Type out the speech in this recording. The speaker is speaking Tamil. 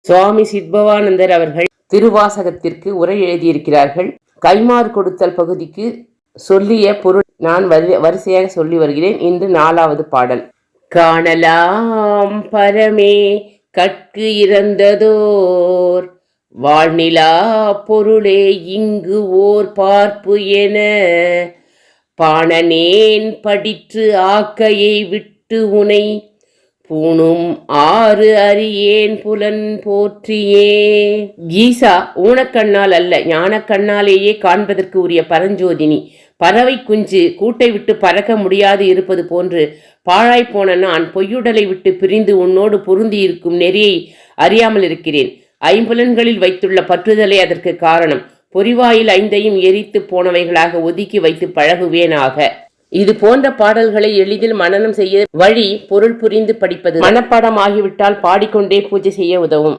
சுவாமி சித்பவானந்தர் அவர்கள் திருவாசகத்திற்கு உரை எழுதியிருக்கிறார்கள். கைமாறு கொடுத்தல் பகுதிக்கு சொல்லிய பொருள் நான் வரி- வரிசையாக சொல்லி வருகிறேன். இன்று நாலாவது பாடல். காணலாம் பரமே கற்கு இறந்ததோர் வாழ்நிலா பொருளே இங்கு ஓர் பார்ப்பு என பாணனேன் படிற்று ஆக்கையை விட்டு உனை பூணும் ஆறு அறியேன் புலன் போற்றியே. கீசா ஊனக்கண்ணால் அல்ல ஞானக்கண்ணாலேயே காண்பதற்கு உரிய பரஞ்சோதினி. பறவை குஞ்சு கூட்டை விட்டு பறக்க முடியாது இருப்பது போன்று பாழாய்ப்போன நான் பொய்யுடலை விட்டு பிரிந்து உன்னோடு பொருந்தி இருக்கும் நெறியை அறியாமல் இருக்கிறேன். ஐம்புலன்களில் வைத்துள்ள பற்றுதலே அதற்கு காரணம். பொறிவாயில் ஐந்தையும் எரித்து போனவைகளாக ஒதுக்கி வைத்து பழகுவேனாக. இது போன்ற பாடல்களை எளிதில் மனனம் செய்ய வழி பொருள் புரிந்து படிப்பது. மனப்பாடம் ஆகிவிட்டால் பாடிக்கொண்டே பூஜை செய்ய உதவும்.